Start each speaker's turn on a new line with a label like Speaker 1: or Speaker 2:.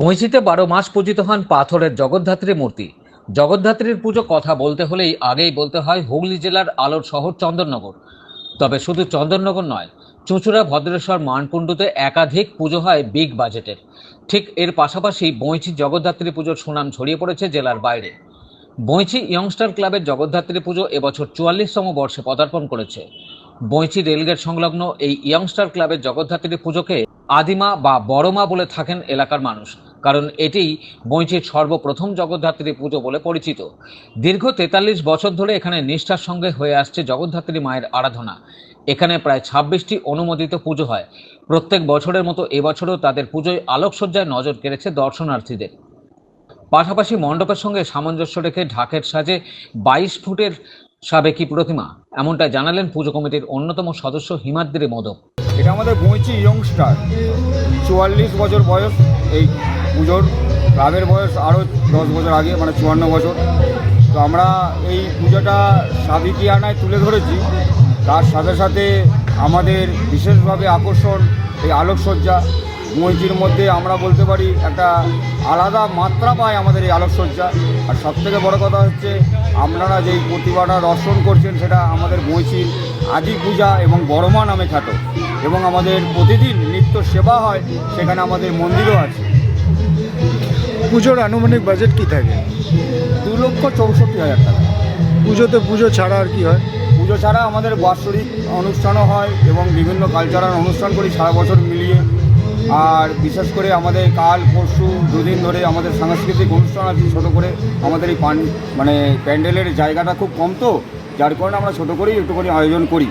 Speaker 1: বৈঁচিতে বারো মাস পূজিত হন পাথরের জগদ্ধাত্রী মূর্তি। জগদ্ধাত্রীর পুজো কথা বলতে হলেই আগেই বলতে হয় হুগলি জেলার আলোর শহর চন্দননগর। তবে শুধু চন্দননগর নয়, চুঁচুড়া, ভদ্রেশ্বর, মানকুণ্ডুতে একাধিক পুজো হয় বিগ বাজেটের। ঠিক এর পাশাপাশি বৈঁচি জগদ্ধাত্রী পুজোর সুনাম ছড়িয়ে পড়েছে জেলার বাইরে। বৈঁচি ইয়ংস্টার ক্লাবের জগদ্ধাত্রী পুজো এবছর চুয়াল্লিশতম বর্ষে পদার্পণ করেছে। বৈঁচি রেলগেট সংলগ্ন এই ইয়ংস্টার ক্লাবের জগদ্ধাত্রী পুজোকে আদিমা বা বড়মা বলে থাকেন এলাকার মানুষ, কারণ এটিই বৈঁচির সর্বপ্রথম জগদ্ধাত্রী পুজো বলে পরিচিত। দীর্ঘ তেতাল্লিশ বছর ধরে এখানে নিষ্ঠার সঙ্গে হয়ে আসছে জগদ্ধাত্রী মায়ের আরাধনা। এখানে প্রায় ছাব্বিশটি অনুমোদিত পুজো হয়। প্রত্যেক বছরের মতো এবছরও তাদের পুজোয় আলোকসজ্জায় নজর কেড়েছে দর্শনার্থীদের। পাশাপাশি মণ্ডপের সঙ্গে সামঞ্জস্য রেখে ঢাকের সাজে বাইশ ফুটের সাবেকি প্রতিমা এমনটা জানালেন পুজো কমিটির অন্যতম সদস্য হিমাদ্রি মোদক।
Speaker 2: এটা আমাদের বইচি ইয়ংস্টার চুয়াল্লিশ বছর বয়স এই পুজোর ক্লাবের বয়স আরও দশ বছর আগে মানে চুয়ান্ন বছর। তো আমরা এই পুজোটা সাবিকিয়ানায় তুলে ধরেছি। তার সাথে সাথে আমাদের বিশেষভাবে আকর্ষণ এই আলোকসজ্জা। মইজির মধ্যে আমরা বলতে পারি একটা আলাদা মাত্রা পায় আমাদের এই আলোকসজ্জা। আর সবথেকে বড় কথা হচ্ছে, আপনারা যেই প্রতিভাটা দর্শন করছেন, সেটা আমাদের বইচির আদি পূজা এবং বড়মা নামে খ্যাত। এবং আমাদের প্রতিদিন নিত্য সেবা হয় সেখানে আমাদের মন্দিরও আছে।
Speaker 3: পুজোর আনুমানিক বাজেট কি থাকে?
Speaker 2: দু লক্ষ চৌষট্টি হাজার টাকা।
Speaker 3: পুজোতে পুজো ছাড়া আর কি হয়?
Speaker 2: পুজো ছাড়া আমাদের বাৎসরিক অনুষ্ঠানও হয় এবং বিভিন্ন কালচারাল অনুষ্ঠান করি সারা বছর মিলিয়ে। আর বিশেষ করে আমাদের কাল পরশু দুদিন ধরে আমাদের সাংস্কৃতিক অনুষ্ঠান আছে ছোটো করে। আমাদের এই পান মানে প্যান্ডেলের জায়গাটা খুব কম তো যার কারণে আমরা ছোটো করেই একটু করে আয়োজন করি।